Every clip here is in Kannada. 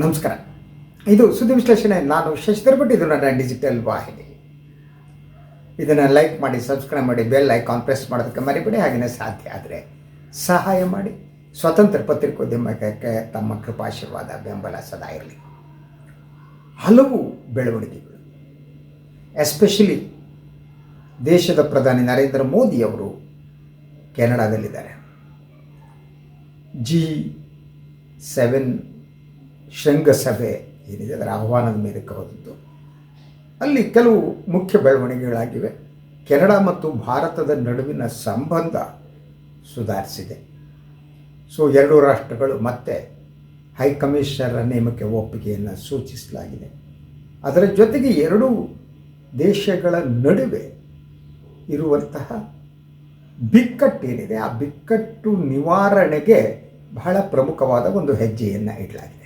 ನಮಸ್ಕಾರ. ಇದು ಸುದ್ದಿ ವಿಶ್ಲೇಷಣೆ. ನಾನು ಶಶಿಧರ್ ಭಟ್ ಇದು ನನ್ನ ಡಿಜಿಟಲ್ ವಾಹಿನಿ. ಇದನ್ನು ಲೈಕ್ ಮಾಡಿ ಸಬ್ಸ್ಕ್ರೈಬ್ ಮಾಡಿ ಬೆಲ್ ಐಕಾನ್ ಪ್ರೆಸ್ ಮಾಡೋದಕ್ಕೆ ಮರಿಬೇಡಿ. ಹಾಗೆಯೇ ಸಾಧ್ಯ ಆದರೆ ಸಹಾಯ ಮಾಡಿ. ಸ್ವತಂತ್ರ ಪತ್ರಿಕೋದ್ಯಮಕ್ಕೆ ತಮ್ಮ ಕೃಪಾಶೀರ್ವಾದ, ಬೆಂಬಲ ಸದಾ ಇರಲಿ. ಹಲವು ಬೆಳವಣಿಗೆಗಳು. ಎಸ್ಪೆಷಲಿ ದೇಶದ ಪ್ರಧಾನಿ ನರೇಂದ್ರ ಮೋದಿಯವರು ಕೆನಡಾದಲ್ಲಿದ್ದಾರೆ. ಜಿ ಸೆವೆನ್ ಶೃಂಗಸಭೆ ಏನಿದೆ, ಅದರ ಆಹ್ವಾನದ ಮೇಲಕ್ಕೆ ಹೋದದ್ದು. ಅಲ್ಲಿ ಕೆಲವು ಮುಖ್ಯ ಬೆಳವಣಿಗೆಗಳಾಗಿವೆ. ಕೆನಡಾ ಮತ್ತು ಭಾರತದ ನಡುವಿನ ಸಂಬಂಧ ಸುಧಾರಿಸಿದೆ. ಸೊ, ಎರಡೂ ರಾಷ್ಟ್ರಗಳು ಮತ್ತೆ ಹೈಕಮಿಷನರ ನೇಮಕ್ಕೆ ಒಪ್ಪಿಗೆಯನ್ನು ಸೂಚಿಸಲಾಗಿದೆ. ಅದರ ಜೊತೆಗೆ ಎರಡೂ ದೇಶಗಳ ನಡುವೆ ಇರುವಂತಹ ಬಿಕ್ಕಟ್ಟೇನಿದೆ, ಆ ಬಿಕ್ಕಟ್ಟು ನಿವಾರಣೆಗೆ ಬಹಳ ಪ್ರಮುಖವಾದ ಒಂದು ಹೆಜ್ಜೆಯನ್ನು ಇಡಲಾಗಿದೆ.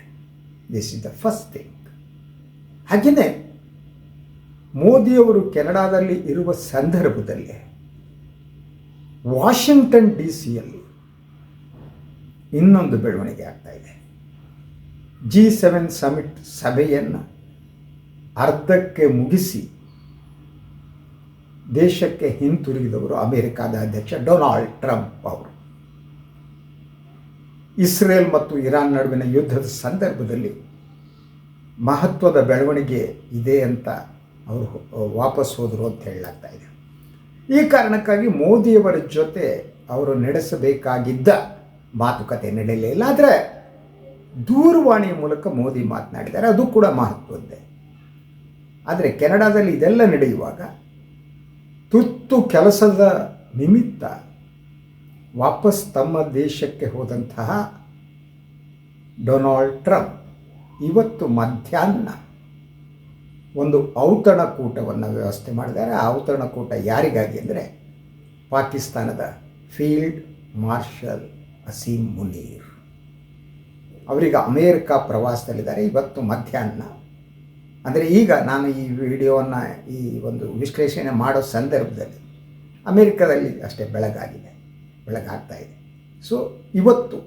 This is the first thing ಹಾಗೆಯೇ ಮೋದಿಯವರು ಕೆನಡಾದಲ್ಲಿ ಇರುವ ಸಂದರ್ಭದಲ್ಲಿ ವಾಷಿಂಗ್ಟನ್ ಡಿ ಸಿಯಲ್ಲಿ ಇನ್ನೊಂದು ಬೆಳವಣಿಗೆ ಆಗ್ತಾ ಇದೆ. ಜಿ ಸೆವೆನ್ ಸಮಿಟ್ ಸಭೆಯನ್ನು ಅರ್ಧಕ್ಕೆ ಮುಗಿಸಿ ದೇಶಕ್ಕೆ ಹಿಂತಿರುಗಿದವರು ಅಮೆರಿಕಾದ ಅಧ್ಯಕ್ಷ ಡೊನಾಲ್ಡ್ ಟ್ರಂಪ್ ಅವರು. ಇಸ್ರೇಲ್ ಮತ್ತು ಇರಾನ್ ನಡುವಿನ ಯುದ್ಧದ ಸಂದರ್ಭದಲ್ಲಿ ಮಹತ್ವದ ಬೆಳವಣಿಗೆ ಇದೆ ಅಂತ ಅವರು ವಾಪಸ್ ಹೋದರು ಅಂತ ಹೇಳಲಾಗ್ತಾ ಇದೆ. ಈ ಕಾರಣಕ್ಕಾಗಿ ಮೋದಿಯವರ ಜೊತೆ ಅವರು ನಡೆಸಬೇಕಾಗಿದ್ದ ಮಾತುಕತೆ ನಡೆಯಲಿಲ್ಲ ಆದರೆ ದೂರವಾಣಿಯ ಮೂಲಕ ಮೋದಿ ಮಾತನಾಡಿದ್ದಾರೆ. ಅದು ಕೂಡ ಮಹತ್ವದ್ದೇ. ಆದರೆ ಕೆನಡಾದಲ್ಲಿ ಇದೆಲ್ಲ ನಡೆಯುವಾಗ ತುರ್ತು ಕೆಲಸದ ನಿಮಿತ್ತ ವಾಪಸ್ ತಮ್ಮ ದೇಶಕ್ಕೆ ಹೋದಂತಹ ಡೊನಾಲ್ಡ್ ಟ್ರಂಪ್ ಇವತ್ತು ಮಧ್ಯಾಹ್ನ ಒಂದು ಔತಣಕೂಟವನ್ನು ವ್ಯವಸ್ಥೆ ಮಾಡಿದ್ದಾರೆ. ಆ ಔತಣಕೂಟ ಯಾರಿಗಾಗಿ ಅಂದರೆ ಪಾಕಿಸ್ತಾನದ ಫೀಲ್ಡ್ ಮಾರ್ಷಲ್ ಅಸೀಮ್ ಮುನೀರ್. ಅವರೀಗ ಅಮೇರಿಕ ಪ್ರವಾಸದಲ್ಲಿದ್ದಾರೆ. ಇವತ್ತು ಮಧ್ಯಾಹ್ನ. ಅಂದರೆ ಈಗ ನಾನು ಈ ವಿಡಿಯೋವನ್ನು ಈ ಒಂದು ವಿಶ್ಲೇಷಣೆ ಮಾಡೋ ಸಂದರ್ಭದಲ್ಲಿ ಅಮೇರಿಕದಲ್ಲಿ ಅಷ್ಟೇ ಬೆಳಗಾಗಿದೆ. ಬೆಳಗಾಗ್ತಾ ಇದೆ. ಸೊ ಇವತ್ತು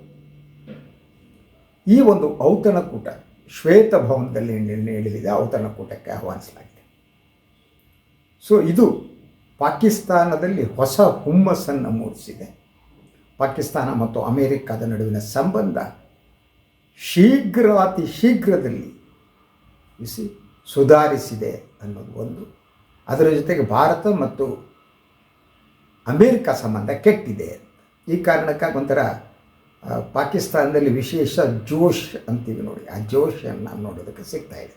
ಈ ಒಂದು ಔತಣಕೂಟ ಶ್ವೇತ ಭವನದಲ್ಲಿ ನಡೆಯಲಿದೆ ಔತಣಕೂಟಕ್ಕೆ ಆಹ್ವಾನಿಸಲಾಗಿದೆ. ಸೊ ಇದು ಪಾಕಿಸ್ತಾನದಲ್ಲಿ ಹೊಸ ಹುಮ್ಮಸ್ಸನ್ನು ಮೂಡಿಸಿದೆ. ಪಾಕಿಸ್ತಾನ ಮತ್ತು ಅಮೇರಿಕಾದ ನಡುವಿನ ಸಂಬಂಧ ಶೀಘ್ರ ಅತಿ ಶೀಘ್ರದಲ್ಲಿ ಬಿಸಿ ಸುಧಾರಿಸಿದೆ ಅನ್ನೋದು ಒಂದು. ಅದರ ಜೊತೆಗೆ ಭಾರತ ಮತ್ತು ಅಮೇರಿಕ ಸಂಬಂಧ ಕೆಟ್ಟಿದೆ ಈ ಕಾರಣಕ್ಕಾಗಿ ಒಂಥರ ಪಾಕಿಸ್ತಾನದಲ್ಲಿ ವಿಶೇಷ ಜೋಶ್ ಅಂತೀವಿ ನೋಡಿ. ಆ ಜೋಶನ್ನು ನೋಡೋದಕ್ಕೆ ಸಿಗ್ತಾ ಇದೆ.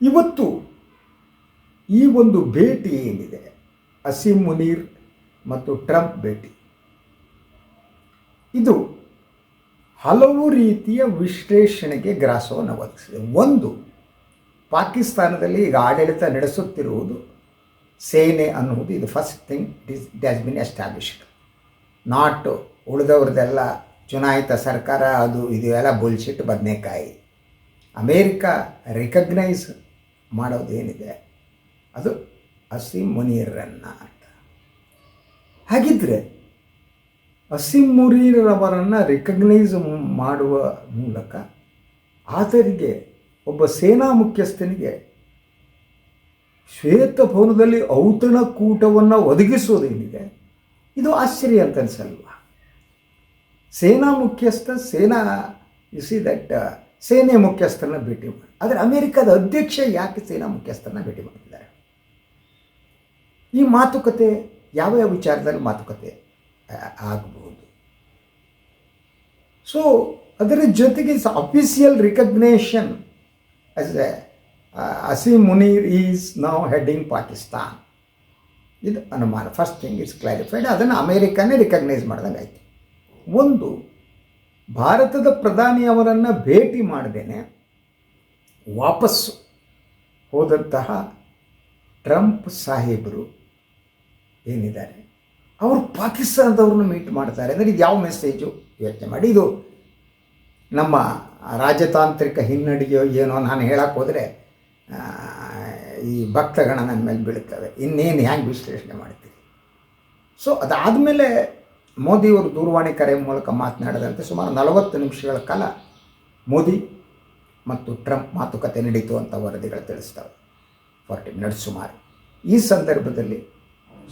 ಇವತ್ತು ಈ ಒಂದು ಭೇಟಿ ಏನಿದೆ? ಅಸೀಮ್ ಮುನೀರ್ ಮತ್ತು ಟ್ರಂಪ್ ಭೇಟಿ. ಇದು ಹಲವು ರೀತಿಯ ವಿಶ್ಲೇಷಣೆಗೆ ಗ್ರಾಸವನ್ನು ಒದಗಿಸಿದೆ. ಒಂದು, ಪಾಕಿಸ್ತಾನದಲ್ಲಿ ಈಗ ಆಡಳಿತ ನಡೆಸುತ್ತಿರುವುದು ಸೇನೆ ಅನ್ನುವುದು ಇದು first thing is it has been established not ಉಳಿದವ್ರದ್ದೆಲ್ಲ ಚುನಾಯಿತ ಸರ್ಕಾರ, ಅದು ಇದು ಎಲ್ಲ ಬುಲ್ಶಿಟ್ ಬದನೆಕಾಯಿ. ಅಮೇರಿಕಾ ರಿಕಗ್ನೈಸ್ ಮಾಡೋದೇನಿದೆ? ಅದು ಅಸೀಮ್ ಮುನೀರನ್ನು ಅಂತ ಹಾಗಿದ್ದರೆ ಅಸೀಮ್ ಮುನೀರವರನ್ನು ರಿಕಗ್ನೈಸ್ ಮಾಡುವ ಮೂಲಕ ಆತರಿಗೆ ಒಬ್ಬ ಸೇನಾ ಮುಖ್ಯಸ್ಥನಿಗೆ ಶ್ವೇತಭವನದಲ್ಲಿ ಔತಣಕೂಟವನ್ನು ಒದಗಿಸೋದೇನಿದೆ? ಇದು ಆಶ್ಚರ್ಯ ಅಂತ ಅನಿಸಲ್ವ? ಸೇನಾ ಮುಖ್ಯಸ್ಥ, ಸೇನಾ ಯು ಸಿ ದಟ್ ಸೇನೆ ಮುಖ್ಯಸ್ಥರನ್ನ ಭೇಟಿ ಮಾಡಿ, ಆದರೆ ಅಮೆರಿಕದ ಅಧ್ಯಕ್ಷ ಯಾಕೆ ಸೇನಾ ಮುಖ್ಯಸ್ಥರನ್ನ ಭೇಟಿ ಮಾಡ್ತಿದ್ದಾರೆ? ಈ ಮಾತುಕತೆ ಯಾವ ಯಾವ ವಿಚಾರದಲ್ಲಿ ಮಾತುಕತೆ ಆಗಬಹುದು ಸೊ ಅದರ ಜೊತೆಗೆ official recognition as a Asim Munir is now heading Pakistan ಇದು ಅನುಮಾನ. ಫಸ್ಟ್ ಥಿಂಗ್ ಇಟ್ಸ್ ಕ್ಲಾರಿಫೈಡ್ ಅದನ್ನು ಅಮೇರಿಕಾನೇ ರಿಕಗ್ನೈಸ್ ಮಾಡ್ದಂಗೆ ಆಯಿತು. ಒಂದು, ಭಾರತದ ಪ್ರಧಾನಿ ಅವರನ್ನು ಭೇಟಿ ಮಾಡದೇನೆ ವಾಪಸ್ಸು ಹೋದಂತಹ ಟ್ರಂಪ್ ಸಾಹೇಬರು ಏನಿದ್ದಾರೆ, ಅವರು ಪಾಕಿಸ್ತಾನದವ್ರನ್ನ ಮೀಟ್ ಮಾಡ್ತಾರೆ. ಅಂದರೆ ಇದು ಯಾವ ಮೆಸೇಜು ಯೋಚನೆ ಮಾಡಿ. ಇದು ನಮ್ಮ ರಾಜತಾಂತ್ರಿಕ ಹಿನ್ನಡೆಯೋ ಏನೋ ನಾನು ಹೇಳಕ್ಕೆ ಈ ಭಕ್ತಗಣ ನನ್ನ ಮೇಲೆ ಬೀಳುತ್ತವೆ. ಇನ್ನೇನು ಹ್ಯಾಂಗೆ ವಿಶ್ಲೇಷಣೆ ಮಾಡ್ತೀವಿ ಸೊ ಅದಾದಮೇಲೆ ಮೋದಿಯವರು ದೂರವಾಣಿ ಕರೆ ಮೂಲಕ ಮಾತನಾಡಿದಂತೆ ಸುಮಾರು ನಲವತ್ತು ನಿಮಿಷಗಳ ಕಾಲ ಮೋದಿ ಮತ್ತು ಟ್ರಂಪ್ ಮಾತುಕತೆ ನಡೀತು ಅಂತ ವರದಿಗಳು ತಿಳಿಸ್ತವೆ. ಫಾರ್ಟಿ ಮಿನಿಟ್ಸ್ ಸುಮಾರು. ಈ ಸಂದರ್ಭದಲ್ಲಿ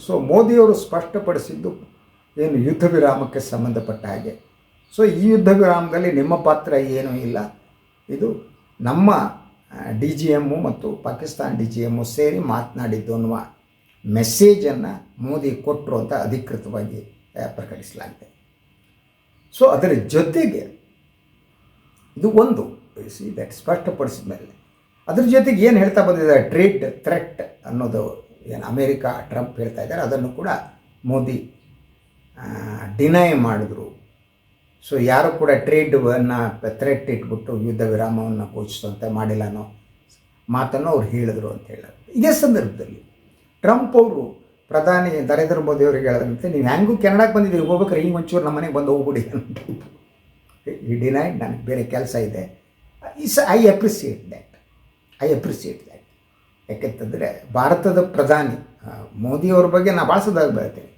ಸೊ ಮೋದಿಯವರು ಸ್ಪಷ್ಟಪಡಿಸಿದ್ದು ಏನು ಯುದ್ಧ ವಿರಾಮಕ್ಕೆ ಸಂಬಂಧಪಟ್ಟ ಹಾಗೆ. ಸೊ ಈ ಯುದ್ಧ ವಿರಾಮದಲ್ಲಿ ನಿಮ್ಮ ಪಾತ್ರ ಏನೂ ಇಲ್ಲ. ಇದು ನಮ್ಮ ಡಿ ಜಿ ಎಮ್ಮು ಮತ್ತು ಪಾಕಿಸ್ತಾನ ಡಿ ಜಿ ಎಮ್ಮು ಸೇರಿ ಮಾತನಾಡಿದ್ದು ಅನ್ನುವ ಮೆಸೇಜನ್ನು ಮೋದಿ ಕೊಟ್ಟರು ಅಂತ ಅಧಿಕೃತವಾಗಿ ಪ್ರಕಟಿಸಲಾಗಿದೆ. ಸೊ ಅದರ ಜೊತೆಗೆ ಇದು ಒಂದು ಸಿ ದಟ್ ಸ್ಪಷ್ಟಪಡಿಸಿದ ಮೇಲೆ ಅದ್ರ ಜೊತೆಗೆ ಏನು ಹೇಳ್ತಾ ಬಂದಿದ್ದಾರೆ ಟ್ರೇಡ್ ಥ್ರೆಟ್ ಅನ್ನೋದು ಏನು ಅಮೇರಿಕಾ, ಟ್ರಂಪ್ ಹೇಳ್ತಾ ಇದ್ದಾರೆ, ಅದನ್ನು ಕೂಡ ಮೋದಿ ಡಿನೈ ಮಾಡಿದ್ರು. ಸೊ ಯಾರು ಕೂಡ ಟ್ರೇಡನ್ನು ಥ್ರೆಟ್ ಇಟ್ಬಿಟ್ಟು ಯುದ್ಧ ವಿರಾಮವನ್ನು ಘೋಷಿಸುವಂತೆ ಮಾಡಿಲ್ಲ ಅನ್ನೋ ಮಾತನ್ನು ಅವ್ರು ಹೇಳಿದ್ರು ಅಂತ ಹೇಳಿದ್ರು ಇದೇ ಸಂದರ್ಭದಲ್ಲಿ ಟ್ರಂಪ್ ಅವರು ಪ್ರಧಾನಿ ನರೇಂದ್ರ ಮೋದಿ ಅವರಿಗೆ ಹೇಳದಂತೆ, ನೀವು ಹೆಂಗೂ ಕೆನಡಾಕ್ಕೆ ಬಂದಿದ್ದೀವಿ ಹೋಗ್ಬೇಕಾರೆ ಹಿಂಗೆ ಒಂಚೂರು ನಮ್ಮ ಮನೆಗೆ ಬಂದು ಹೋಗ್ಬಿಡಿ ಅಂತ ಈ ಡಿನೈಡ್ ನನಗೆ ಬೇರೆ ಕೆಲಸ ಇದೆ. Is I appreciate that I appreciate that ಯಾಕೆಂತಂದರೆ ಭಾರತದ ಪ್ರಧಾನಿ ಮೋದಿಯವ್ರ ಬಗ್ಗೆ ನಾನು ಭಾಳ ಬರ್ತೇನೆ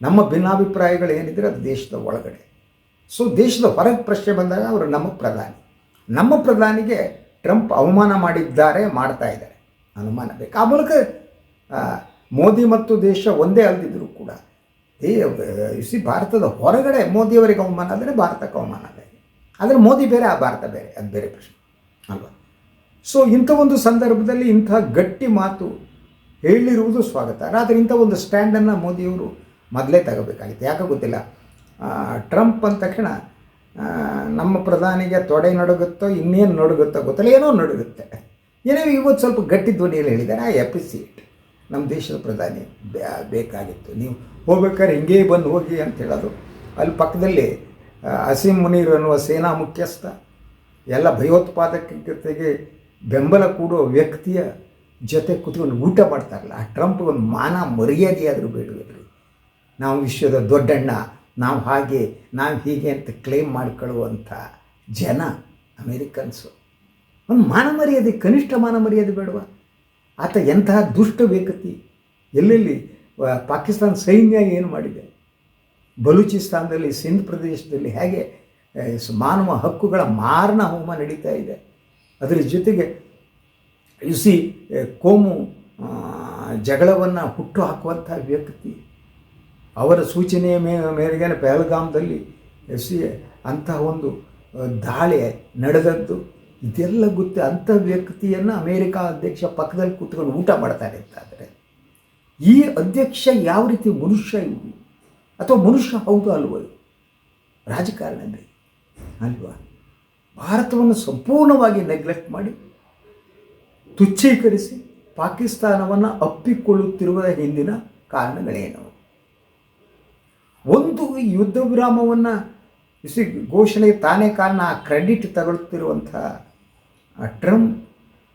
ನಮ್ಮ ಭಿನ್ನಾಭಿಪ್ರಾಯಗಳು ಏನಿದ್ರೆ ಅದು ದೇಶದ ಒಳಗಡೆ. ಸೊ ದೇಶದ ಹೊರಗೆ ಪ್ರಶ್ನೆ ಬಂದಾಗ ಅವರು ನಮ್ಮ ಪ್ರಧಾನಿ. ನಮ್ಮ ಪ್ರಧಾನಿಗೆ ಟ್ರಂಪ್ ಅವಮಾನ ಮಾಡಿದ್ದಾರೆ, ಮಾಡ್ತಾ ಇದ್ದಾರೆ. ಅನುಮಾನ ಬೇಕು. ಆ ಮೂಲಕ ಮೋದಿ ಮತ್ತು ದೇಶ ಒಂದೇ ಅಲ್ದಿದ್ರು ಕೂಡ, ಏ ಸಿ ಭಾರತದ ಹೊರಗಡೆ ಮೋದಿಯವರಿಗೆ ಅವಮಾನ ಆದರೆ ಭಾರತಕ್ಕೆ ಅವಮಾನ ಬೇರೆ ಆದರೆ ಮೋದಿ ಬೇರೆ, ಆ ಭಾರತ ಬೇರೆ. ಅದು ಬೇರೆ ಪ್ರಶ್ನೆ. ಅಲ್ವಾ? ಸೊ ಇಂಥ ಒಂದು ಸಂದರ್ಭದಲ್ಲಿ ಇಂಥ ಗಟ್ಟಿ ಮಾತು ಹೇಳಿರುವುದು ಸ್ವಾಗತ. ಆದರೆ ಇಂಥ ಒಂದು ಸ್ಟ್ಯಾಂಡನ್ನು ಮೋದಿಯವರು ಮೊದಲೇ ತಗೋಬೇಕಾಗಿತ್ತು. ಯಾಕೆ ಗೊತ್ತಿಲ್ಲ. ಟ್ರಂಪ್ ಅಂದ ತಕ್ಷಣ ನಮ್ಮ ಪ್ರಧಾನಿಗೆ ತೊಡೆ ನಡುಗುತ್ತೋ, ಇನ್ನೇನು ನಡುಗುತ್ತೋ ಗೊತ್ತಲ್ಲ, ಏನೋ ನಡುಗುತ್ತೆ. ಏನೋ ಇವತ್ತು ಸ್ವಲ್ಪ ಗಟ್ಟಿ ಧ್ವನಿಯಲ್ಲಿ ಹೇಳಿದ್ದಾರೆ ಐ ಅಪ್ರಿಸಿಯೇಟ್ ನಮ್ಮ ದೇಶದ ಪ್ರಧಾನಿ ಬೇಕಾಗಿತ್ತು. ನೀವು ಹೋಗ್ಬೇಕಾದ್ರೆ ಹಿಂಗೆ ಬಂದು ಹೋಗಿ ಅಂತ ಹೇಳೋದು. ಅಲ್ಲಿ ಪಕ್ಕದಲ್ಲಿ ಅಸೀಂ ಮುನೀರ್ ಅನ್ನುವ ಸೇನಾ ಮುಖ್ಯಸ್ಥ, ಎಲ್ಲ ಭಯೋತ್ಪಾದಕತೆಗೆ ಬೆಂಬಲ ಕೊಡುವ ವ್ಯಕ್ತಿಯ ಜೊತೆ ಕೂತ್ಕೊಂಡು ಊಟ ಮಾಡ್ತಾರಲ್ಲ, ಆ ಟ್ರಂಪ್ಗೊಂದು ಮಾನ ಮರ್ಯಾದೆಯಾದರೂ ಬೇಡವಿಲ್ಲ ನಾವು ವಿಶ್ವದ ದೊಡ್ಡಣ್ಣ ನಾವು ಹಾಗೆ, ನಾವು ಹೀಗೆ ಅಂತ ಕ್ಲೇಮ್ ಮಾಡ್ಕೊಳ್ಳುವಂಥ ಜನ ಅಮೇರಿಕನ್ಸು. ಒಂದು ಮಾನ ಮರ್ಯಾದೆ ಕನಿಷ್ಠ ಮಾನ ಮರ್ಯಾದೆ ಬೇಡವಾ. ಆತ ಎಂತಹ ದುಷ್ಟ ಬೇಕತಿ. ಎಲ್ಲೆಲ್ಲಿ ಪಾಕಿಸ್ತಾನ ಸೈನ್ಯ ಏನು ಮಾಡಿದೆ? ಬಲೂಚಿಸ್ತಾನದಲ್ಲಿ, ಸಿಂಧ್ ಪ್ರದೇಶದಲ್ಲಿ ಹೇಗೆ ಮಾನವ ಹಕ್ಕುಗಳ ಮಾರಣ ಹೋಮ ನಡೀತಾ ಇದೆ. ಅದರ ಜೊತೆಗೆ ಸಿ ಕೋಮು ಜಗಳವನ್ನು ಹುಟ್ಟು ಹಾಕುವಂಥ ವ್ಯಕ್ತಿ. ಅವರ ಸೂಚನೆಯ ಮೇ ಮೇರೆಗೆ ಎಸ್ ಸಿ ಅಂತಹ ಒಂದು ದಾಳಿ ನಡೆದದ್ದು, ಇದೆಲ್ಲ ಗೊತ್ತು ಅಂಥ ವ್ಯಕ್ತಿಯನ್ನು ಅಮೇರಿಕ ಅಧ್ಯಕ್ಷ ಪಕ್ಕದಲ್ಲಿ ಕೂತ್ಕೊಂಡು ಊಟ ಮಾಡ್ತಾರೆ ಅಂತಾದರೆ, ಈ ಅಧ್ಯಕ್ಷ ಯಾವ ರೀತಿ ಮನುಷ್ಯ ಇವು ಅಥವಾ ಮನುಷ್ಯ ಹೌದು ಅಲ್ವ ರಾಜಕಾರಣ ರಾಜಕಾರಣದಲ್ಲಿ ಅಲ್ವಾ? ಭಾರತವನ್ನು ಸಂಪೂರ್ಣವಾಗಿ ನೆಗ್ಲೆಕ್ಟ್ ಮಾಡಿ, ತುಚ್ಛೀಕರಿಸಿ ಪಾಕಿಸ್ತಾನವನ್ನು ಅಪ್ಪಿಕೊಳ್ಳುತ್ತಿರುವ ಹಿಂದಿನ ಕಾರಣಗಳೇನು? ಒಂದು ಯುದ್ಧ ವಿರಾಮವನ್ನು ಸಿ ಘೋಷಣೆಗೆ ತಾನೇ ಕಾರಣ ಆ ಕ್ರೆಡಿಟ್ ತಗೊಳ್ತಿರುವಂಥ, ಆ ಟ್ರಂಪ್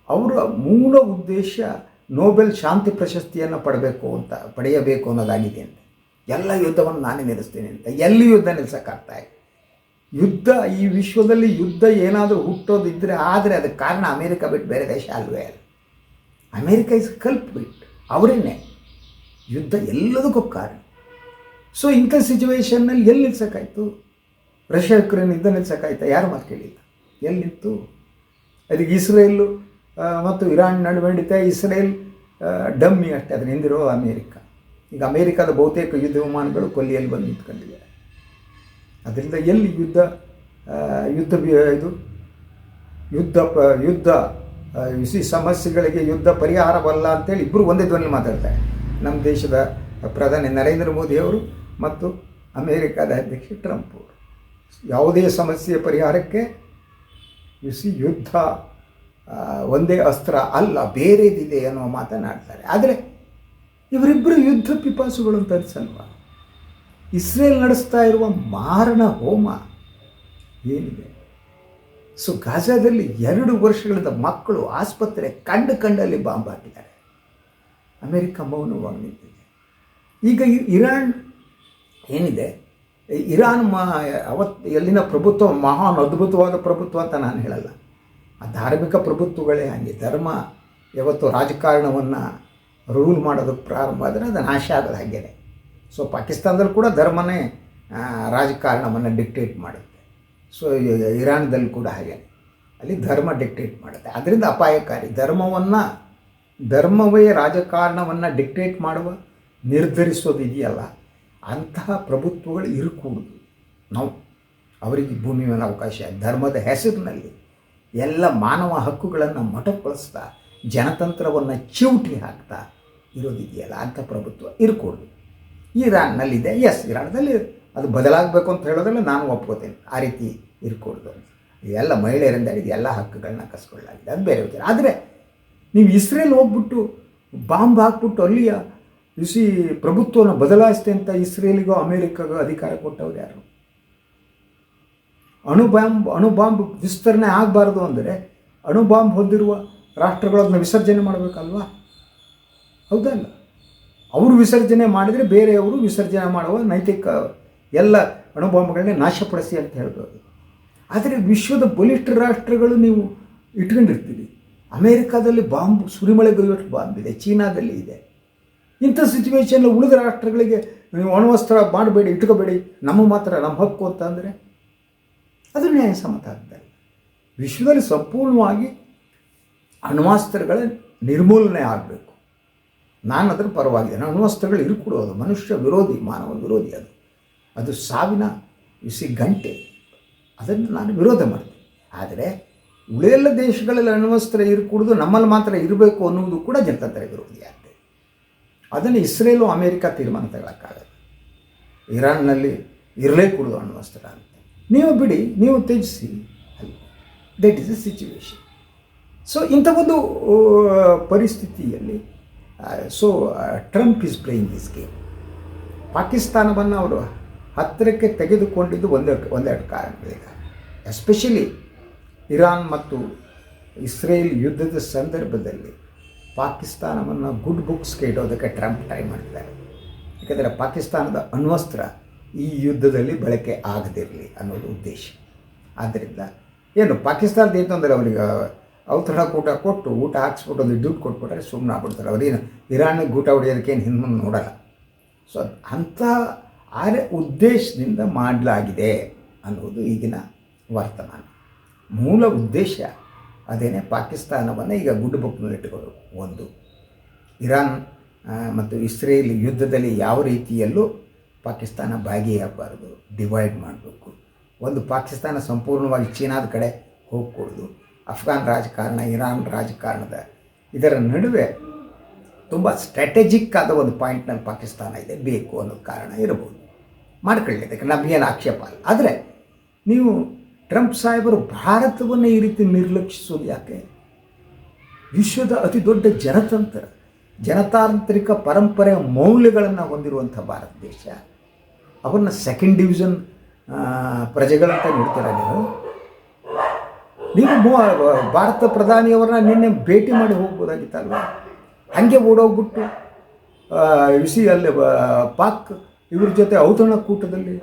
ಅವರ ಮೂಲ ಉದ್ದೇಶ ನೋಬೆಲ್ ಶಾಂತಿ ಪ್ರಶಸ್ತಿಯನ್ನು ಪಡಬೇಕು ಅಂತ, ಪಡೆಯಬೇಕು ಅನ್ನೋದಾಗಿದೆ ಅಂತ. ಎಲ್ಲ ಯುದ್ಧವನ್ನು ನಾನೇ ನಿಲ್ಲಿಸ್ತೇನೆ ಅಂತ. ಎಲ್ಲಿ ಯುದ್ಧ ನಿಲ್ಲಿಸೋಕ್ಕಾಗ್ತಾ ಇದೆ? ಯುದ್ಧ, ಈ ವಿಶ್ವದಲ್ಲಿ ಯುದ್ಧ ಏನಾದರೂ ಹುಟ್ಟೋದಿದ್ದರೆ ಆದರೆ ಅದಕ್ಕೆ ಕಾರಣ ಅಮೇರಿಕ ಬಿಟ್ಟು ಬೇರೆ ದೇಶ ಅಲ್ವೇ ಅಲ್ಲ. ಅಮೇರಿಕ ಇಸ್ ಕಲ್ಪ್ ಬಿಟ್ ಅವರೇನೆ. ಯುದ್ಧ ಎಲ್ಲದಕ್ಕೂ ಕಾರಣ. ಸೊ ಇಂಥ ಸಿಚುವೇಶನ್ನಲ್ಲಿ ಎಲ್ಲಿ ನಿಲ್ಸೋಕ್ಕಾಯ್ತು? ರಷ್ಯಾ ಯುಕ್ರೇನ್ ಯುದ್ಧ ನಿಲ್ಸೋಕ್ಕಾಯ್ತಾ? ಯಾರು ಮಾತು ಕೇಳಿಲ್ಲ ಎಲ್ಲಿತ್ತು? ಅದಕ್ಕೆ ಇಸ್ರೇಲು ಮತ್ತು ಇರಾನ್ ನಡುವೆ ನಡೀತಾ ಇಸ್ರೇಲ್ ಡಮ್ಮಿ ಅಷ್ಟೇ, ಅದನ್ನ ಹಿಂದಿರೋ ಅಮೇರಿಕ. ಈಗ ಅಮೇರಿಕಾದ ಬಹುತೇಕ ಯುದ್ಧ ವಿಮಾನಗಳು ಕೊಲ್ಲಿಯಲ್ಲಿ ಬಂದು ನಿಂತ್ಕೊಂಡಿದ್ದಾರೆ ಅದರಿಂದ ಎಲ್ಲಿ ಯುದ್ಧ ಯುದ್ಧ ಇದು? ಯುದ್ಧ, ಪ, ಯುದ್ಧ ಈ ಸಮಸ್ಯೆಗಳಿಗೆ ಯುದ್ಧ ಪರಿಹಾರವಲ್ಲ ಅಂತೇಳಿ ಇಬ್ಬರು ಒಂದೇ ಧ್ವನಿ ಮಾತಾಡ್ತಾರೆ. ನಮ್ಮ ದೇಶದ ಪ್ರಧಾನಿ ನರೇಂದ್ರ ಮೋದಿಯವರು ಮತ್ತು ಅಮೇರಿಕಾದ ಅಧ್ಯಕ್ಷ ಟ್ರಂಪ್ ಯಾವುದೇ ಸಮಸ್ಯೆ ಪರಿಹಾರಕ್ಕೆ ಯುಸಿ ಯುದ್ಧ ಒಂದೇ ಅಸ್ತ್ರ ಅಲ್ಲ, ಬೇರೆದಿದೆ ಅನ್ನೋ ಮಾತನಾಡ್ತಾರೆ. ಆದರೆ ಇವರಿಬ್ಬರು ಯುದ್ಧ ಪಿಪಾಸುಗಳು ಅಂತ ಅನ್ಸಲ್ವಾ? ಇಸ್ರೇಲ್ ನಡೆಸ್ತಾ ಇರುವ ಮಾರಣ ಹೋಮ ಏನಿದೆ? ಸೊ ಗಾಜಾದಲ್ಲಿ ಎರಡು ವರ್ಷಗಳಿಂದ ಮಕ್ಕಳು ಆಸ್ಪತ್ರೆ ಕಂಡು ಕಂಡಲ್ಲಿ ಬಾಂಬ್ ಹಾಕಿದ್ದಾರೆ. ಅಮೆರಿಕ ಮೌನವಾಗಿ ನಿಂತಿದೆ ಈಗ ಇರಾನ್ ಏನಿದೆ? ಇರಾನ್ ಮಾ ಅವತ್ತು ಎಲ್ಲಿನ ಪ್ರಭುತ್ವ ಮಹಾನ್ ಅದ್ಭುತವಾದ ಪ್ರಭುತ್ವ ಅಂತ ನಾನು ಹೇಳಲ್ಲ. ಆ ಧಾರ್ಮಿಕ ಪ್ರಭುತ್ವಗಳೇ ಹಾಗೆ. ಧರ್ಮ ಯಾವತ್ತು ರಾಜಕಾರಣವನ್ನು ರೂಲ್ ಮಾಡೋದಕ್ಕೆ ಪ್ರಾರಂಭ ಆದರೆ ಅದು ನಾಶ ಆಗೋದು ಹಾಗೇನೆ. ಸೊ ಪಾಕಿಸ್ತಾನದಲ್ಲಿ ಕೂಡ ಧರ್ಮನೇ ರಾಜಕಾರಣವನ್ನು ಡಿಕ್ಟೇಟ್ ಮಾಡುತ್ತೆ. ಸೊ ಇರಾನ್ದಲ್ಲಿ ಕೂಡ ಹಾಗೆ ಅಲ್ಲಿ ಧರ್ಮ ಡಿಕ್ಟೇಟ್ ಮಾಡುತ್ತೆ. ಅದರಿಂದ ಅಪಾಯಕಾರಿ. ಧರ್ಮವನ್ನು, ಧರ್ಮವೇ ರಾಜಕಾರಣವನ್ನು ಡಿಕ್ಟೇಟ್ ಮಾಡುವ ನಿರ್ಧರಿಸೋದು ಇದೆಯಲ್ಲ ಅಂತಹ ಪ್ರಭುತ್ವಗಳು ಇರಕೂಡುದು. ನಾವು ಅವರಿಗೆ ಭೂಮಿ ಮೇಲೆ ಅವಕಾಶ, ಧರ್ಮದ ಹೆಸರಿನಲ್ಲಿ ಎಲ್ಲ ಮಾನವ ಹಕ್ಕುಗಳನ್ನು ಮೊಟಕುಗೊಳಿಸ್ತಾ, ಜನತಂತ್ರವನ್ನು ಚಿವುಟಿ ಹಾಕ್ತಾ ಇರೋದಿದೆಯಲ್ಲ, ಅಂಥ ಪ್ರಭುತ್ವ ಇರಕೂಡ್ದು. ಇರಾನ್ನಲ್ಲಿದೆ, ಎಸ್, ಇರಾನ್ದಲ್ಲಿ ಅದು ಬದಲಾಗಬೇಕು ಅಂತ ಹೇಳೋದ್ರಲ್ಲಿ ನಾನು ಒಪ್ಕೋತೇನೆ. ಆ ರೀತಿ ಇರ್ಕೂಡ್ದು ಎಲ್ಲ ಮಹಿಳೆಯರಿಂದ ಎಲ್ಲ ಹಕ್ಕುಗಳನ್ನ ಕಸ್ಕೊಳ್ಳಾಗಿದೆ ಅದು ಬೇರೆ ವಿಚಾರ. ಆದರೆ, ನೀವು ಇಸ್ರೇಲ್ ಹೋಗ್ಬಿಟ್ಟು ಬಾಂಬ್ ಹಾಕ್ಬಿಟ್ಟು ಅಲ್ಲಿಯ ಬಿಸಿ ಪ್ರಭುತ್ವವನ್ನು ಬದಲಾಯಿಸಿದೆ ಅಂತ ಇಸ್ರೇಲಿಗೋ ಅಮೇರಿಕಾಗೋ ಅಧಿಕಾರ ಕೊಟ್ಟವ್ರು ಯಾರು? ಅಣು ಬಾಂಬ್ ಅಣು ಬಾಂಬ್ ವಿಸ್ತರಣೆ ಆಗಬಾರ್ದು ಅಂದರೆ ಅಣು ಬಾಂಬ್ ಹೊಂದಿರುವ ರಾಷ್ಟ್ರಗಳು ಅದನ್ನ ವಿಸರ್ಜನೆ ಮಾಡಬೇಕಲ್ವಾ? ಹೌದಲ್ಲ ಅವರು ವಿಸರ್ಜನೆ ಮಾಡಿದರೆ ಬೇರೆಯವರು ವಿಸರ್ಜನೆ ಮಾಡುವ ನೈತಿಕ ಎಲ್ಲ ಅಣುಬಾಂಬ್ಗಳನ್ನೇ ನಾಶಪಡಿಸಿ ಅಂತ ಹೇಳ್ಬೋದು. ಆದರೆ ವಿಶ್ವದ ಬಲಿಷ್ಠ ರಾಷ್ಟ್ರಗಳು ನೀವು ಇಟ್ಕೊಂಡಿರ್ತೀರಿ. ಅಮೇರಿಕಾದಲ್ಲಿ ಬಾಂಬ್ ಸುರಿಮಳೆಗೊಯ್ಯೋಷ್ಟು ಬಾಂಬ್ ಇದೆ, ಚೀನಾದಲ್ಲಿ ಇದೆ. ಇಂಥ ಸಿಚುವೇಶನ್ ಉಳಿದ ರಾಷ್ಟ್ರಗಳಿಗೆ ನೀವು ಅಣ್ವಸ್ತ್ರ ಮಾಡಬೇಡಿ, ಇಟ್ಕೋಬೇಡಿ, ನಮ್ಮ ಮಾತ್ರ ನಮ್ಮ ಹಕ್ಕು ಅಂತ ಅಂದರೆ ಅದು ನ್ಯಾಯಸಮ್ಮತ ಆಗ್ತದೆ. ವಿಶ್ವದಲ್ಲಿ ಸಂಪೂರ್ಣವಾಗಿ ಅಣ್ವಾಸ್ತ್ರಗಳ ನಿರ್ಮೂಲನೆ ಆಗಬೇಕು. ನಾನು ಅದರ ಪರವಾಗಿದ್ದೇನೆ. ಅಣ್ವಸ್ತ್ರಗಳು ಇರ್ಕೊಡೋದು ಮನುಷ್ಯ ವಿರೋಧಿ, ಮಾನವ ವಿರೋಧಿ ಅದು. ಅದು ಸಾವಿನ ಬಿಸಿ ಗಂಟೆ. ಅದನ್ನು ನಾನು ವಿರೋಧ ಮಾಡ್ತೀನಿ. ಆದರೆ ಉಳಿದೆಲ್ಲ ದೇಶಗಳಲ್ಲಿ ಅಣ್ವಸ್ತ್ರ ಇರಕೂಡುದು ನಮ್ಮಲ್ಲಿ ಮಾತ್ರ ಇರಬೇಕು ಅನ್ನುವುದು ಕೂಡ ಜನತಂತ್ರ ವಿರೋಧಿ ಆಗ್ತದೆ ಅದನ್ನು ಇಸ್ರೇಲು ಅಮೇರಿಕ ತೀರ್ಮಾನ ತಗೊಳಕ್ಕಾಗಲ್ಲ. ಇರಾನ್ನಲ್ಲಿ ಇರಲೇ ಕೂಡದು ಅಣ್ವಸ್ತ್ರ ಅಂತ. ನೀವು ಬಿಡಿ, ನೀವು ತ್ಯಜಿಸಿ. That is a situation so ಇಂಥ ಒಂದು ಪರಿಸ್ಥಿತಿಯಲ್ಲಿ so Trump is playing this game ಪಾಕಿಸ್ತಾನವನ್ನು ಅವರು ಹತ್ತಿರಕ್ಕೆ ತೆಗೆದುಕೊಂಡಿದ್ದು ಒಂದೇ ಒಂದೆರಡು ಕಾರಣಗಳಿಗ ಎಸ್ಪೆಷಲಿ ಇರಾನ್ ಮತ್ತು ಇಸ್ರೇಲ್ ಯುದ್ಧದ ಸಂದರ್ಭದಲ್ಲಿ ಪಾಕಿಸ್ತಾನವನ್ನು ಗುಡ್ ಬುಕ್ಸ್ಗೆ ಇಡೋದಕ್ಕೆ ಟ್ರಂಪ್ ಟ್ರೈ ಮಾಡ್ತಾರೆ. ಯಾಕಂದರೆ ಪಾಕಿಸ್ತಾನದ ಅಣ್ವಸ್ತ್ರ ಈ ಯುದ್ಧದಲ್ಲಿ ಬಳಕೆ ಆಗದಿರಲಿ ಅನ್ನೋದು ಉದ್ದೇಶ. ಆದ್ದರಿಂದ ಏನು, ಪಾಕಿಸ್ತಾನದ ಏನು ಅಂದರೆ ಅವರಿಗೆ ಔತಣ ಕೂಟ ಕೊಟ್ಟು, ಊಟ ಹಾಕ್ಸ್ಬಿಟ್ಟು ಒಂದು ದುಡ್ಡು ಕೊಟ್ಬಿಟ್ರೆ ಸುಮ್ಮನೆ ಆಗ್ಬಿಡ್ತಾರೆ. ಅವರೇನು ಇರಾನಿಗೆ ಊಟ ಹೊಡೆಯೋದಕ್ಕೆ ಏನು ಹಿಂದೆ ನೋಡಲ್ಲ. ಸೊ ಅಂಥ ಆರೆ ಉದ್ದೇಶದಿಂದ ಮಾಡಲಾಗಿದೆ ಅನ್ನೋದು ಈಗಿನ ವರ್ತಮಾನ. ಮೂಲ ಉದ್ದೇಶ ಅದೇನೇ ಪಾಕಿಸ್ತಾನವನ್ನು ಈಗ ಗುಂಡು ಬುಕ್ನಲ್ಲಿ ಇಟ್ಟುಕೊಳ್ಳೋದು ಒಂದು. ಇರಾನ್ ಮತ್ತು ಇಸ್ರೇಲ್ ಯುದ್ಧದಲ್ಲಿ ಯಾವ ರೀತಿಯಲ್ಲೂ ಪಾಕಿಸ್ತಾನ ಭಾಗಿಯಾಗಬಾರ್ದು, ಡಿವೈಡ್ ಮಾಡಬೇಕು. ಒಂದು ಪಾಕಿಸ್ತಾನ ಸಂಪೂರ್ಣವಾಗಿ ಚೀನಾದ ಕಡೆ ಹೋಗ್ಕೊಡೋದು. ಅಫ್ಘಾನ್ ರಾಜಕಾರಣ, ಇರಾನ್ ರಾಜಕಾರಣದ ಇದರ ನಡುವೆ ತುಂಬ ಸ್ಟ್ರಾಟಜಿಕ್ ಆದ ಒಂದು ಪಾಯಿಂಟ್ನಲ್ಲಿ ಪಾಕಿಸ್ತಾನ ಇದೆ, ಬೇಕು ಅನ್ನೋ ಕಾರಣ ಇರಬಹುದು ಮಾಡ್ಕೊಳ್ಳಿ, ಅದಕ್ಕೆ ನಮಗೇನು ಆಕ್ಷೇಪ ಅಲ್ಲ. ಆದರೆ ನೀವು ಟ್ರಂಪ್ ಸಾಹೇಬರು ಭಾರತವನ್ನು ಈ ರೀತಿ ನಿರ್ಲಕ್ಷಿಸೋದು ಯಾಕೆ? ವಿಶ್ವದ ಅತಿ ದೊಡ್ಡ ಜನತಂತ್ರ, ಜನತಾಂತ್ರಿಕ ಪರಂಪರೆಯ ಮೌಲ್ಯಗಳನ್ನು ಹೊಂದಿರುವಂಥ ಭಾರತ ದೇಶ. ಅವ್ರನ್ನ ಸೆಕೆಂಡ್ ಡಿವಿಷನ್ ಪ್ರಜೆಗಳಂತ ನೋಡ್ತೀರ ನೀವು? ನೀವು ಭಾರತ ಪ್ರಧಾನಿಯವರನ್ನ ನಿನ್ನೆ ಭೇಟಿ ಮಾಡಿ ಹೋಗ್ಬೋದಾಗಿತ್ತಲ್ವ? ಹಾಗೆ ಓಡೋಗ್ಬಿಟ್ಟು ಬಿಸಿ ಅಲ್ಲಿ ಪಾಕ್ ಇವ್ರ ಜೊತೆ ಔತಣಕೂಟದಲ್ಲಿ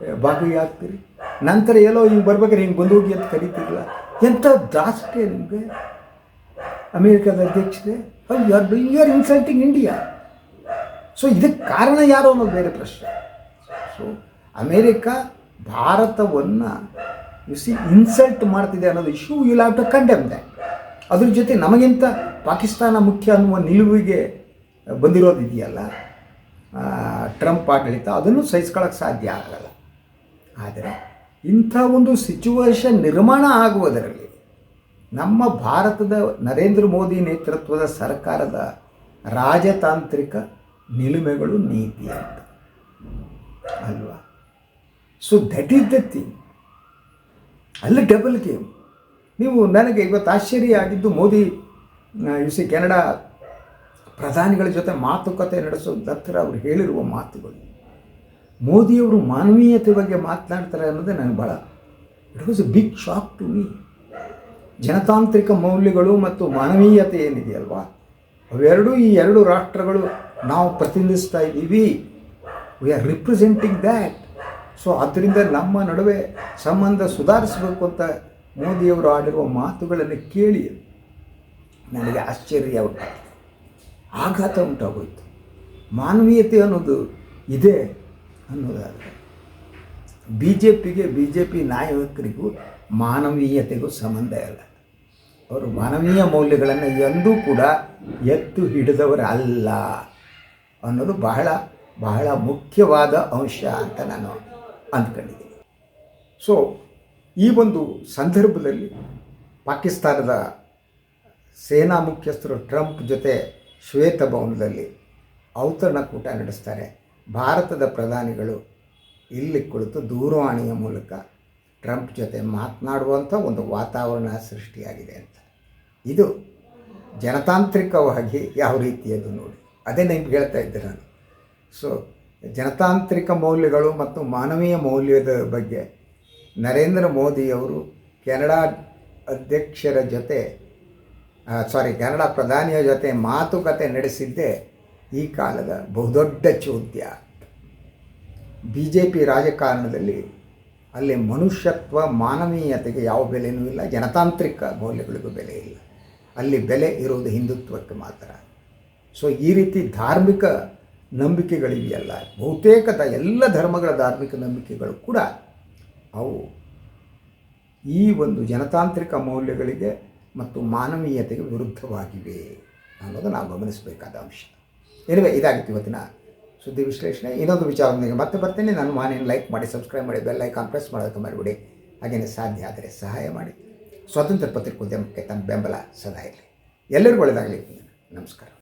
ಆ, ಹಾಕ್ತೀರಿ ನಂತರ ಎಲ್ಲೋ ಹಿಂಗೆ ಬರ್ಬೇಕಾದ್ರೆ ಹಿಂಗೆ ಬಂದು ಹೋಗಿ ಅಂತ ಕರಿತಿರಲ್ಲ. ಎಂಥ ದಾಸ್ಟೇ ನಿಮಗೆ? ಅಮೇರಿಕದ ಅಧ್ಯಕ್ಷತೆ? You are you are insulting India so ಇದಕ್ಕೆ ಕಾರಣ ಯಾರು ಅನ್ನೋದು ಬೇರೆ ಪ್ರಶ್ನೆ. ಸೊ ಅಮೇರಿಕಾ ಭಾರತವನ್ನು ಯು ಸಿ ಇನ್ಸಲ್ಟ್ ಮಾಡ್ತಿದೆ ಅನ್ನೋದು issue you have to condemn that ಅದ್ರ ಜೊತೆ ನಮಗಿಂತ ಪಾಕಿಸ್ತಾನ ಮುಖ್ಯ ಅನ್ನುವ ನಿಲುವಿಗೆ ಬಂದಿರೋದಿದೆಯಲ್ಲ ಇದೆಯಲ್ಲ ಟ್ರಂಪ್ ಆಡಳಿತ ಅದನ್ನು ಸಹಿಸ್ಕೊಳ್ಳೋಕ್ಕೆ ಸಾಧ್ಯ ಆಗಲ್ಲ. ಆದರೆ ಇಂಥ ಒಂದು ಸಿಚುವೇಶನ್ ನಿರ್ಮಾಣ ಆಗುವುದರಲ್ಲಿ ನಮ್ಮ ಭಾರತದ ನರೇಂದ್ರ ಮೋದಿ ನೇತೃತ್ವದ ಸರ್ಕಾರದ ರಾಜತಾಂತ್ರಿಕ ನಿಲುಮೆಗಳು ನೀತಿ ಅಂತ. ಅಲ್ವಾ? So that is the thing ಅಲ್ಲಿ ಡಬಲ್ ಗೇಮ್ ನೀವು ನನಗೆ ಇವತ್ತು ಆಶ್ಚರ್ಯ ಆಗಿದ್ದು ಮೋದಿ ಯು ಸಿ ಕೆನಡಾ ಪ್ರಧಾನಿಗಳ ಜೊತೆ ಮಾತುಕತೆ ನಡೆಸೋ ನಂತರ ಅವರು ಹೇಳಿರುವ ಮಾತುಗಳು. ಮೋದಿಯವರು ಮಾನವೀಯತೆ ಬಗ್ಗೆ ಮಾತನಾಡ್ತಾರೆ ಅನ್ನೋದೇ ನನಗೆ ಭಾಳ it was a big shock to me ಜನತಾಂತ್ರಿಕ ಮೌಲ್ಯಗಳು ಮತ್ತು ಮಾನವೀಯತೆ ಏನಿದೆಯಲ್ವಾ? ಅವೆರಡೂ ಈ ಎರಡು ರಾಷ್ಟ್ರಗಳು ನಾವು ಪ್ರತಿನಿಧಿಸ್ತಾ ಇದ್ದೀವಿ. We are representing that so ಅದರಿಂದ ನಮ್ಮ ನಡುವೆ ಸಂಬಂಧ ಸುಧಾರಿಸಬೇಕು ಅಂತ ಮೋದಿಯವರು ಆಡಿರುವ ಮಾತುಗಳನ್ನು ಕೇಳಿ ನನಗೆ ಆಶ್ಚರ್ಯ ಉಂಟಾಯಿತು. ಆಘಾತ ಉಂಟಾಗೋಯಿತು. ಮಾನವೀಯತೆ ಅನ್ನೋದು ಇದೆ. ಅನ್ನೋದಾದರೆ ಬಿ ಜೆ ಪಿಗೆ ಬಿ ಜೆ ಪಿ ನಾಯಕರಿಗೂ ಮಾನವೀಯತೆಗೂ ಸಂಬಂಧ ಇಲ್ಲ. ಅವರು ಮಾನವೀಯ ಮೌಲ್ಯಗಳನ್ನು ಎಂದೂ ಕೂಡ ಎತ್ತು ಹಿಡಿದವರಲ್ಲ ಅನ್ನೋದು ಬಹಳ ಬಹಳ ಮುಖ್ಯವಾದ ಅಂಶ ಅಂತ ನಾನು ಅಂದ್ಕೊಂಡಿದ್ದೀನಿ. ಸೊ ಈ ಒಂದು ಸಂದರ್ಭದಲ್ಲಿ ಪಾಕಿಸ್ತಾನದ ಸೇನಾ ಮುಖ್ಯಸ್ಥರು ಟ್ರಂಪ್ ಜೊತೆ ಶ್ವೇತಭವನದಲ್ಲಿ ಔತಣಕೂಟ ನಡೆಸ್ತಾರೆ. ಭಾರತದ ಪ್ರಧಾನಿಗಳು ಇಲ್ಲಿ ಕುಳಿತು ದೂರವಾಣಿಯ ಮೂಲಕ ಟ್ರಂಪ್ ಜೊತೆ ಮಾತನಾಡುವಂಥ ಒಂದು ವಾತಾವರಣ ಸೃಷ್ಟಿಯಾಗಿದೆ ಅಂತ. ಇದು ಜನತಾಂತ್ರಿಕವಾಗಿ ಯಾವ ರೀತಿಯದು ನೋಡಿ. ಅದೇ ನಿಮ್ಗೆ ಹೇಳ್ತಾ ಇದ್ದೆ ನಾನು. ಸೊ ಜನತಾಂತ್ರಿಕ ಮೌಲ್ಯಗಳು ಮತ್ತು ಮಾನವೀಯ ಮೌಲ್ಯದ ಬಗ್ಗೆ ನರೇಂದ್ರ ಮೋದಿಯವರು ಕೆನಡಾ ಅಧ್ಯಕ್ಷರ ಜೊತೆ ಸಾರಿ ಕೆನಡಾ ಪ್ರಧಾನಿಯ ಜೊತೆ ಮಾತುಕತೆ ನಡೆಸಿದ್ದೇ ಈ ಕಾಲದ ಬಹುದೊಡ್ಡ ಚೋದ್ಯ ಬಿ ಜೆ ಪಿ ರಾಜಕಾರಣದಲ್ಲಿ ಅಲ್ಲಿ ಮನುಷ್ಯತ್ವ ಮಾನವೀಯತೆಗೆ ಯಾವ ಬೆಲೆಯೂ ಇಲ್ಲ, ಜನತಾಂತ್ರಿಕ ಮೌಲ್ಯಗಳಿಗೂ ಬೆಲೆ ಇಲ್ಲ. ಅಲ್ಲಿ ಬೆಲೆ ಇರುವುದು ಹಿಂದುತ್ವಕ್ಕೆ ಮಾತ್ರ. ಸೊ ಈ ರೀತಿ ಧಾರ್ಮಿಕ ನಂಬಿಕೆಗಳಿವೆಯಲ್ಲ, ಬಹುತೇಕದ ಎಲ್ಲ ಧರ್ಮಗಳ ಧಾರ್ಮಿಕ ನಂಬಿಕೆಗಳು ಕೂಡ ಅವು ಈ ಒಂದು ಜನತಾಂತ್ರಿಕ ಮೌಲ್ಯಗಳಿಗೆ ಮತ್ತು ಮಾನವೀಯತೆಗೆ ವಿರುದ್ಧವಾಗಿವೆ ಅನ್ನೋದು ನಾವು ಗಮನಿಸಬೇಕಾದ ಅಂಶ. ಎನಿವೆ ಇದಾಗಿತ್ತು ಇವತ್ತಿನ ಸುದ್ದಿ ವಿಶ್ಲೇಷಣೆ. ಇನ್ನೊಂದು ವಿಚಾರದೊಂದಿಗೆ ಮತ್ತೆ ಬರ್ತೇನೆ. ನಾನು ಮಾನೇನು ಲೈಕ್ ಮಾಡಿ ಸಬ್ಸ್ಕ್ರೈಬ್ ಮಾಡಿ ಬೆಲ್ ಐಕಾನ್ ಪ್ರೆಸ್ ಮಾಡೋದಕ್ಕೆ ಮಾಡಿಬಿಡಿ ಹಾಗೆಯೇ ಸಾಧ್ಯ ಆದರೆ ಸಹಾಯ ಮಾಡಿ. ಸ್ವತಂತ್ರ ಪತ್ರಿಕೋದ್ಯಮಕ್ಕೆ ತಮ್ಮ ಬೆಂಬಲ ಸದಾ ಇರಲಿ. ಎಲ್ಲರಿಗೂ ಒಳ್ಳೆಯದಾಗಲಿ ನಮಸ್ಕಾರ.